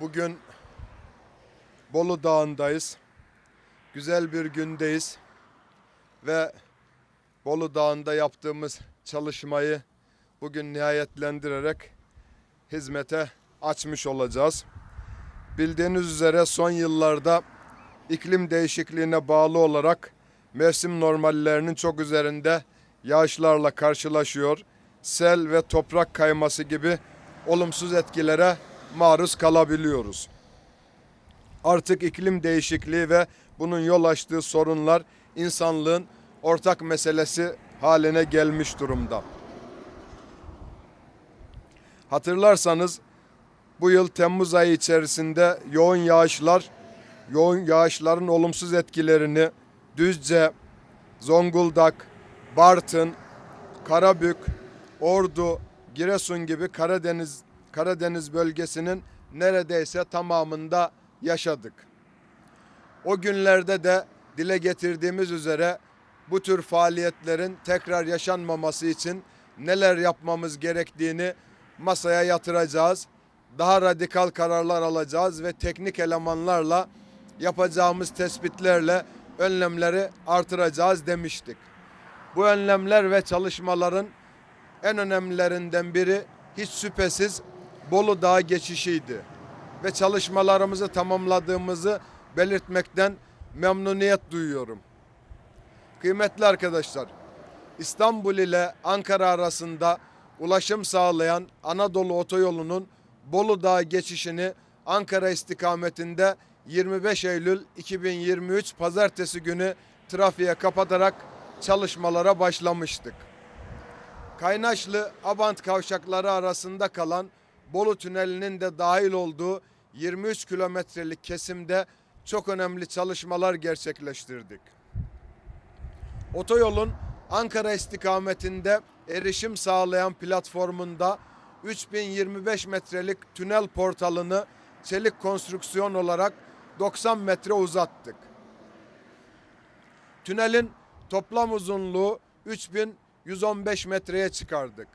Bugün Bolu Dağı'ndayız. Güzel bir gündeyiz. Ve Bolu Dağı'nda yaptığımız çalışmayı bugün nihayetlendirerek hizmete açmış olacağız. Bildiğiniz üzere son yıllarda iklim değişikliğine bağlı olarak mevsim normallerinin çok üzerinde yağışlarla karşılaşıyor. Sel ve toprak kayması gibi olumsuz etkilere maruz kalabiliyoruz. Artık iklim değişikliği ve bunun yol açtığı sorunlar insanlığın ortak meselesi haline gelmiş durumda. Hatırlarsanız bu yıl Temmuz ayı içerisinde yoğun yağışlar, yoğun yağışların olumsuz etkilerini Düzce, Zonguldak, Bartın, Karabük, Ordu, Giresun gibi Karadeniz Karadeniz bölgesinin neredeyse tamamında yaşadık. O günlerde de dile getirdiğimiz üzere bu tür faaliyetlerin tekrar yaşanmaması için neler yapmamız gerektiğini masaya yatıracağız. Daha radikal kararlar alacağız ve teknik elemanlarla yapacağımız tespitlerle önlemleri artıracağız demiştik. Bu önlemler ve çalışmaların en önemlilerinden biri hiç şüphesiz Bolu Dağı geçişiydi. Ve çalışmalarımızı tamamladığımızı belirtmekten memnuniyet duyuyorum. Kıymetli arkadaşlar, İstanbul ile Ankara arasında ulaşım sağlayan Anadolu Otoyolu'nun Bolu Dağı geçişini Ankara istikametinde 25 Eylül 2023 Pazartesi günü trafiğe kapatarak çalışmalara başlamıştık. Kaynaşlı Abant kavşakları arasında kalan Bolu Tüneli'nin de dahil olduğu 23 kilometrelik kesimde çok önemli çalışmalar gerçekleştirdik. Otoyolun Ankara istikametinde erişim sağlayan platformunda 3025 metrelik tünel portalını çelik konstrüksiyon olarak 90 metre uzattık. Tünelin toplam uzunluğu 3115 metreye çıkardık.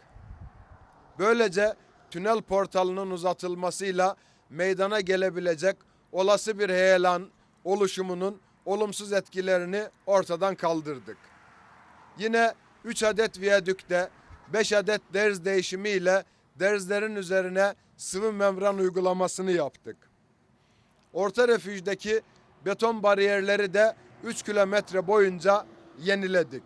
Böylece tünel portalının uzatılmasıyla meydana gelebilecek olası bir heyelan oluşumunun olumsuz etkilerini ortadan kaldırdık. Yine 3 adet viyadükte 5 adet derz değişimiyle derzlerin üzerine sıvı membran uygulamasını yaptık. Orta refüjdeki beton bariyerleri de 3 kilometre boyunca yeniledik.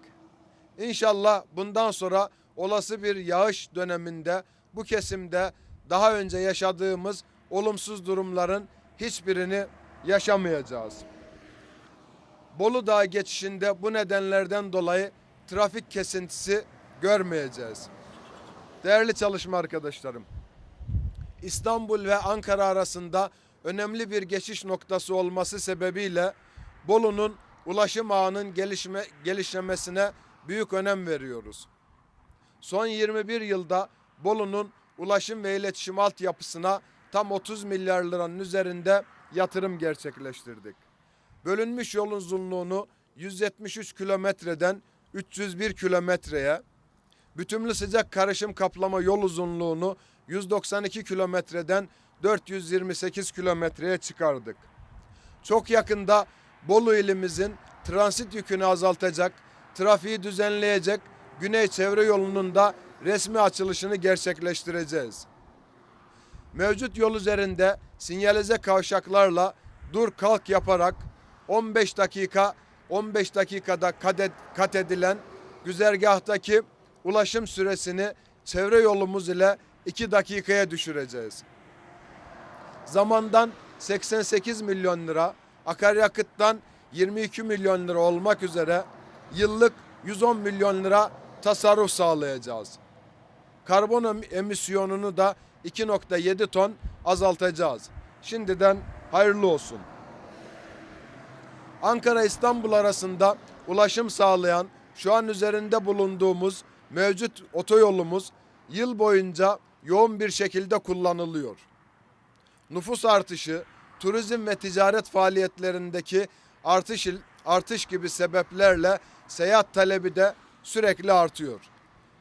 İnşallah bundan sonra olası bir yağış döneminde bu kesimde daha önce yaşadığımız olumsuz durumların hiçbirini yaşamayacağız. Bolu Dağı geçişinde bu nedenlerden dolayı trafik kesintisi görmeyeceğiz. Değerli çalışma arkadaşlarım, İstanbul ve Ankara arasında önemli bir geçiş noktası olması sebebiyle Bolu'nun ulaşım ağının gelişme, gelişmesine büyük önem veriyoruz. Son 21 yılda Bolu'nun ulaşım ve iletişim altyapısına tam 30 milyar liranın üzerinde yatırım gerçekleştirdik. Bölünmüş yol uzunluğunu 173 kilometreden 301 kilometreye, bütünlü sıcak karışım kaplama yol uzunluğunu 192 kilometreden 428 kilometreye çıkardık. Çok yakında Bolu ilimizin transit yükünü azaltacak, trafiği düzenleyecek Güney Çevre Yolu'nun da resmi açılışını gerçekleştireceğiz. Mevcut yol üzerinde sinyalize kavşaklarla dur kalk yaparak 15 dakika 15 dakikada kat ed- kat edilen güzergahtaki ulaşım süresini çevre yolumuz ile 2 dakikaya düşüreceğiz. Zamandan 88 milyon lira, akaryakıttan 22 milyon lira olmak üzere yıllık 110 milyon lira tasarruf sağlayacağız. Karbon em- emisyonunu da 2.7 ton azaltacağız. Şimdiden hayırlı olsun. Ankara İstanbul arasında ulaşım sağlayan şu an üzerinde bulunduğumuz mevcut otoyolumuz yıl boyunca yoğun bir şekilde kullanılıyor. Nüfus artışı, turizm ve ticaret faaliyetlerindeki artış artış gibi sebeplerle seyahat talebi de sürekli artıyor.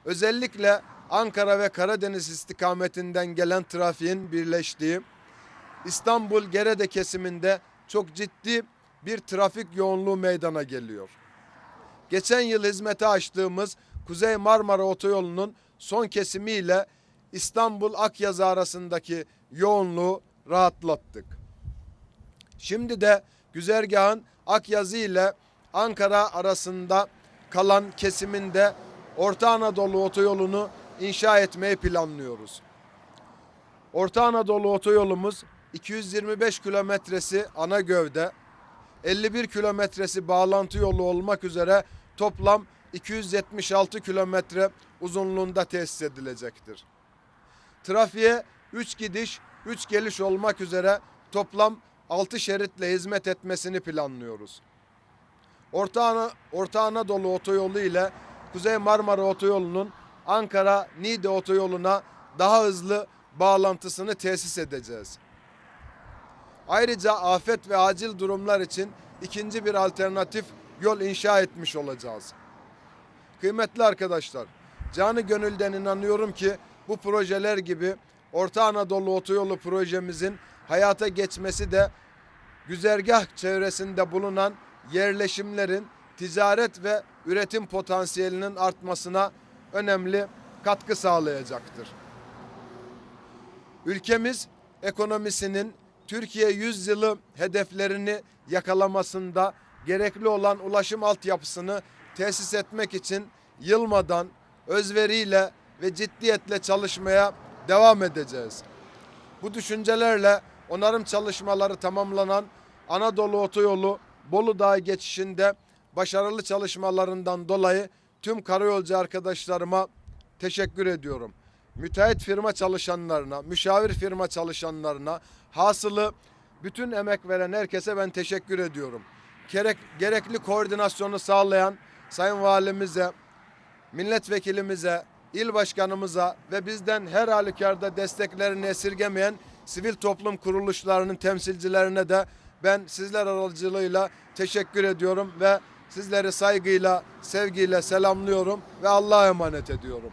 Özellikle Ankara ve Karadeniz istikametinden gelen trafiğin birleştiği İstanbul Gerede kesiminde çok ciddi bir trafik yoğunluğu meydana geliyor. Geçen yıl hizmete açtığımız Kuzey Marmara Otoyolu'nun son kesimiyle İstanbul Akyazı arasındaki yoğunluğu rahatlattık. Şimdi de güzergahın Akyazı ile Ankara arasında kalan kesiminde Orta Anadolu Otoyolu'nu inşa etmeyi planlıyoruz. Orta Anadolu Otoyolumuz 225 kilometresi ana gövde, 51 kilometresi bağlantı yolu olmak üzere toplam 276 kilometre uzunluğunda tesis edilecektir. Trafiğe 3 gidiş, 3 geliş olmak üzere toplam 6 şeritle hizmet etmesini planlıyoruz. Orta, Ana, Orta Anadolu Otoyolu ile Kuzey Marmara Otoyolu'nun Ankara-Niğde Otoyolu'na daha hızlı bağlantısını tesis edeceğiz. Ayrıca afet ve acil durumlar için ikinci bir alternatif yol inşa etmiş olacağız. Kıymetli arkadaşlar, canı gönülden inanıyorum ki bu projeler gibi Orta Anadolu Otoyolu projemizin hayata geçmesi de güzergah çevresinde bulunan yerleşimlerin ticaret ve üretim potansiyelinin artmasına önemli katkı sağlayacaktır. Ülkemiz ekonomisinin Türkiye yüzyılı hedeflerini yakalamasında gerekli olan ulaşım altyapısını tesis etmek için yılmadan özveriyle ve ciddiyetle çalışmaya devam edeceğiz. Bu düşüncelerle onarım çalışmaları tamamlanan Anadolu Otoyolu Bolu Dağı geçişinde başarılı çalışmalarından dolayı tüm karayolcu arkadaşlarıma teşekkür ediyorum. Müteahhit firma çalışanlarına, müşavir firma çalışanlarına, hasılı bütün emek veren herkese ben teşekkür ediyorum. Gerek, gerekli koordinasyonu sağlayan Sayın Valimize, milletvekilimize, il başkanımıza ve bizden her halükarda desteklerini esirgemeyen sivil toplum kuruluşlarının temsilcilerine de ben sizler aracılığıyla teşekkür ediyorum ve sizleri saygıyla, sevgiyle selamlıyorum ve Allah'a emanet ediyorum.